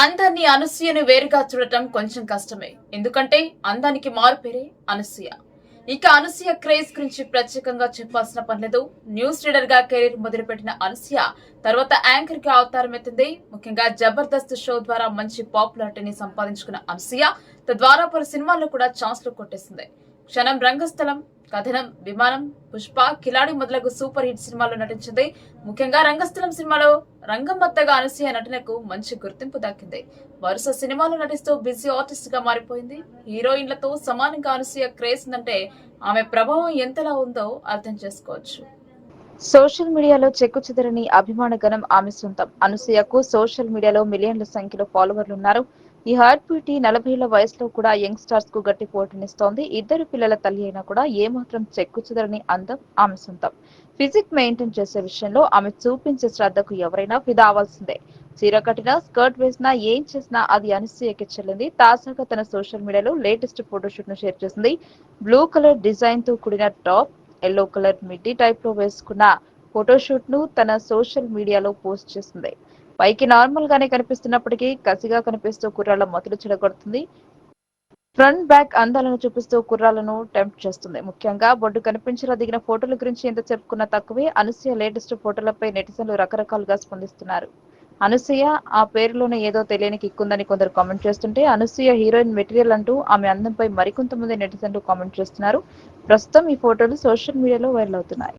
అందాన్ని అనసూయను వేరుగా చూడటం కొంచెం కష్టమే. ఎందుకంటే అందానికి మారుపేరే అనసూయ. ఇక అనసూయ క్రేజ్ గురించి ప్రత్యేకంగా చెప్పాల్సిన పనిలేదు న్యూస్ రీడర్గా కెరీర్ మొదలుపెట్టిన అనసూయ తర్వాత యాంకర్గా అవతారం ఎత్తింది. ముఖ్యంగా జబర్దస్త్ షో ద్వారా మంచి పాపులారిటీని సంపాదించుకున్న అనసూయ తద్వారా పలు సినిమాల్లో కూడా ఛాన్స్లు కొట్టేసింది. క్షణం రంగస్థలం కథనం విమానం పుష్ప కిలాడి మొదలగు సూపర్ హిట్ సినిమాల్లో నటించింది. ముఖ్యంగా రంగస్థలం సినిమాలో రంగమత్తగా అనసూయ నటనకు మంచి గుర్తింపు దక్కింది. వరుస సినిమాలు నటిస్తూ బిజీ ఆర్టిస్ట్గా మారిపోయింది. హీరోయిన్లతో సమానంగా అనసూయ క్రేజ్ ఉందంటే ఆమె ప్రభావం ఎంతలా ఉందో అర్థం చేసుకోవచ్చు. సోషల్ మీడియాలో చెక్కు చెదరని అభిమాన గణం ఆమె సొంతం. అనసూయకు సోషల్ మీడియాలో మిలియన్ల సంఖ్యలో ఫాలోవర్లు ఉన్నారు. ఈ హార్ట్ బ్యూటీ నలభైల వయసులో కూడా యంగ్ స్టార్స్కు గట్టి పోటీనిస్తోంది. ఇద్దరు పిల్లల తల్లి అయినా కూడా ఏమాత్రం చెక్కుచెదరని అందం ఆమె సొంతం. ఫిజిక్ మెయింటైన్ చేసే విషయంలో ఆమె చూపించే శ్రద్ధకు ఎవరైనా ఫిదా అవ్వాల్సిందే. చీర కట్టినా స్కర్ట్ వేసినా ఏం చేసినా అది అనసూయకి చెల్లింది. తాజాగా తన సోషల్ మీడియాలో లేటెస్ట్ ఫోటోషూట్ను షేర్ చేసింది. బ్లూ కలర్ డిజైన్తో కూడిన టాప్ ఎల్లో కలర్ మిడ్డీ టైప్లో వేసుకున్న ఫోటోషూట్ను తన సోషల్ మీడియాలో పోస్ట్ చేసింది. పైకి నార్మల్ గానే కనిపిస్తున్నప్పటికీ కసిగా కనిపిస్తూ కుర్రాళ్ళ మొదలు చెడగొడుతుంది. ఫ్రంట్ బ్యాక్ అందాలను చూపిస్తూ కుర్రాలను టెంప్ట్ చేస్తుంది. ముఖ్యంగా బొడ్డు కనిపించేలా దిగిన ఫోటోల గురించి ఎంత చెప్పుకున్నా తక్కువే. అనసూయ లేటెస్ట్ ఫోటోలపై నెటిజన్లు రకరకాలుగా స్పందిస్తున్నారు. అనసూయ ఆ పేరులోనే ఏదో తెలియని కిక్కుందని కొందరు కామెంట్ చేస్తుంటే అనసూయ హీరోయిన్ మెటీరియల్ అంటూ ఆమె అందంపై మరికొంతమంది నెటిజన్లు కామెంట్ చేస్తున్నారు. ప్రస్తుతం ఈ ఫోటోలు సోషల్ మీడియాలో వైరల్ అవుతున్నాయి.